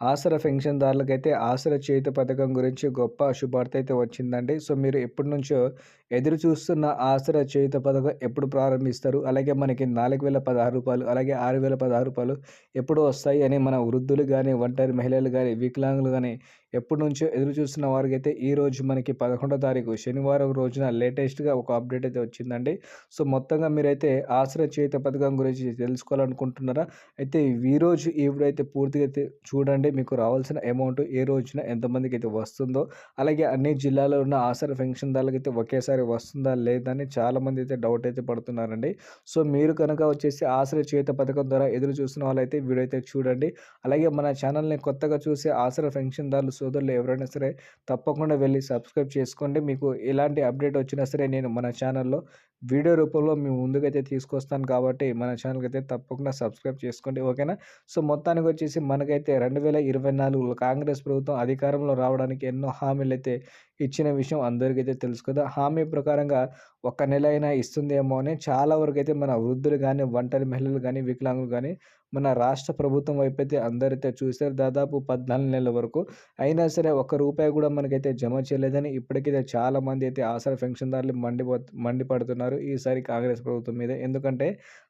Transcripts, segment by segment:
ఆసరా పెన్షన్దారులకైతే ఆసరా చేతి పథకం గురించి గొప్ప శుభార్త అయితే వచ్చిందండి. సో మీరు ఎప్పటి నుంచో ఎదురు చూస్తున్న ఆసరా చేయుత పథకం ఎప్పుడు ప్రారంభిస్తారు? అలాగే మనకి నాలుగు వేల పదహారు రూపాయలు అలాగే ఆరు వేల పదహారు రూపాయలు ఎప్పుడు వస్తాయి అని మన వృద్ధులు కానీ ఒంటరి మహిళలు కానీ వికలాంగులు కానీ ఎప్పటి నుంచో ఎదురు చూస్తున్న వారికైతే ఈ రోజు మనకి పదకొండో తారీఖు శనివారం రోజున లేటెస్ట్గా ఒక అప్డేట్ అయితే వచ్చిందండి. సో మొత్తంగా మీరైతే ఆసరా చేయుత పథకం గురించి తెలుసుకోవాలనుకుంటున్నారా? అయితే ఈరోజు రోజు అయితే పూర్తిగా చూడండి. చూడండి మీకు రావాల్సిన అమౌంట్ ఏ రోజున ఎంతమందికి అయితే వస్తుందో అలాగే అన్ని జిల్లాలో ఉన్న ఆసర పెన్షన్ దాళ్ళకైతే ఒకేసారి వస్తుందా లేదని చాలామంది అయితే డౌట్ అయితే పడుతున్నారండి. సో మీరు కనుక వచ్చేసి ఆసర చేత పథకం ద్వారా ఎదురు చూసిన వాళ్ళైతే వీడియో అయితే చూడండి. అలాగే మన ఛానల్ని కొత్తగా చూసే ఆసరా పెన్షన్దారులు సోదరులు ఎవరైనా సరే తప్పకుండా వెళ్ళి సబ్స్క్రైబ్ చేసుకోండి. మీకు ఎలాంటి అప్డేట్ వచ్చినా సరే నేను మన ఛానల్లో వీడియో రూపంలో మేము ముందుకైతే తీసుకొస్తాను కాబట్టి మన ఛానల్కి అయితే తప్పకుండా సబ్స్క్రైబ్ చేసుకోండి. ఓకేనా? సో మొత్తానికి వచ్చేసి మనకైతే రెండు వేల ఇరవై నాలుగులో కాంగ్రెస్ ప్రభుత్వం అధికారంలో రావడానికి ఎన్నో హామీలు అయితే ఇచ్చిన విషయం అందరికైతే తెలుసు కదా హామీ ప్రకారంగా ఒక నెల అయినా ఇస్తుందేమో అని చాలా వరకు అయితే మన వృద్ధులు కానీ ఒంటరి మహిళలు కానీ వికలాంగులు కానీ మన రాష్ట్ర ప్రభుత్వం వైపు అయితే అందరైతే చూశారు. దాదాపు పద్నాలుగు నెలల వరకు అయినా సరే ఒక్క రూపాయి కూడా మనకైతే జమ చేయలేదని ఇప్పటికైతే చాలామంది అయితే ఆసరా పెన్షన్దారులు మండిపో మండిపడుతున్నారు. ఈసారి కాంగ్రెస్ ప్రభుత్వం మీద. ఎందుకంటే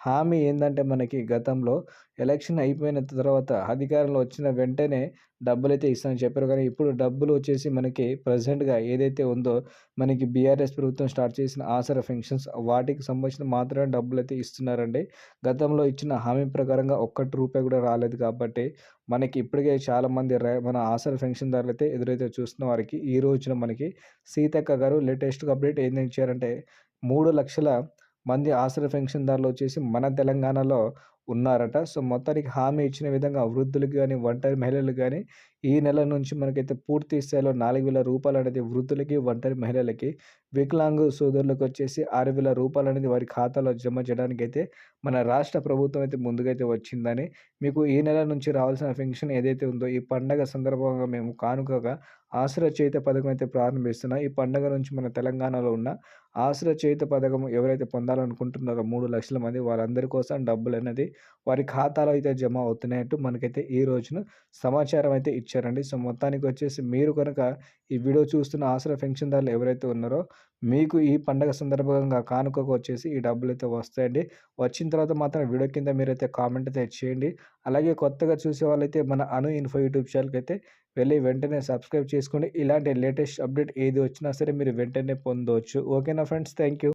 హామీ ఏంటంటే మనకి గతంలో ఎలక్షన్ అయిపోయిన తర్వాత అధికారంలో వచ్చిన వెంటనే డబ్బులు అయితే ఇస్తామని చెప్పారు. కానీ ఇప్పుడు డబ్బులు వచ్చేసి మనకి ప్రజెంట్గా ఏదైతే ఉందో మనకి బీఆర్ఎస్ ప్రభుత్వం స్టార్ట్ చేసిన ఆసరా ఫెన్షన్స్ వాటికి సంబంధించిన మాత్రమే డబ్బులు అయితే ఇస్తున్నారండి. గతంలో ఇచ్చిన హామీ ప్రకారంగా ఒక్కటి రూపాయి కూడా రాలేదు కాబట్టి మనకి ఇప్పటికే చాలామంది మన ఆసరా పెన్షన్దారులు అయితే ఎదురైతే చూస్తున్న వారికి ఈ రోజున మనకి సీతక్క గారు లేటెస్ట్గా అప్డేట్ ఏం ఇచ్చారంటే మూడు లక్షల మంది ఆసరా పెన్షన్దారులు వచ్చేసి మన తెలంగాణలో ఉన్నారట. సో మొత్తానికి హామీ ఇచ్చిన విధంగా వృద్ధులకు కానీ ఒంటరి మహిళలు కానీ ఈ నెల నుంచి మనకైతే పూర్తి స్థాయిలో నాలుగు వేల రూపాయలు అనేది వృద్ధులకి ఒంటరి మహిళలకి వికలాంగు సోదరులకు వచ్చేసి ఆరు వేల రూపాయలు అనేది వారి ఖాతాలో జమ చేయడానికి అయితే మన రాష్ట్ర ప్రభుత్వం అయితే ముందుకైతే వచ్చిందని మీకు ఈ నెల నుంచి రావాల్సిన ఫంక్షన్ ఏదైతే ఉందో ఈ పండగ సందర్భంగా మేము కానుకగా ఆశ్రయ చేత పథకం అయితే ప్రారంభిస్తున్నాం. ఈ పండగ నుంచి మన తెలంగాణలో ఉన్న ఆశ్రయ చేత పథకం ఎవరైతే పొందాలనుకుంటున్నారో మూడు లక్షల మంది వారందరి కోసం డబ్బులు అనేది వారి ఖాతాలో అయితే జమ అవుతున్నాయంటూ మనకైతే ఈ రోజున సమాచారం అయితే ఇచ్చారండి. సో మొత్తానికి వచ్చేసి మీరు కనుక ఈ వీడియో చూస్తున్న ఆసరా పెన్షన్దారులు ఎవరైతే ఉన్నారో మీకు ఈ పండగ సందర్భంగా కానుకకు వచ్చేసి ఈ డబ్బులు అయితే వస్తాయండి. వచ్చిన తర్వాత మాత్రం వీడియో కింద మీరైతే కామెంట్ అయితే చేయండి. అలాగే కొత్తగా చూసే వాళ్ళైతే మన అను ఇన్ఫో యూట్యూబ్ ఛానల్కి అయితే వెళ్ళి వెంటనే సబ్స్క్రైబ్ చేసుకోండి. ఇలాంటి లేటెస్ట్ అప్డేట్ ఏది వచ్చినా సరే మీరు వెంటనే పొందవచ్చు ఓకేనా ఫ్రెండ్స్? Thank you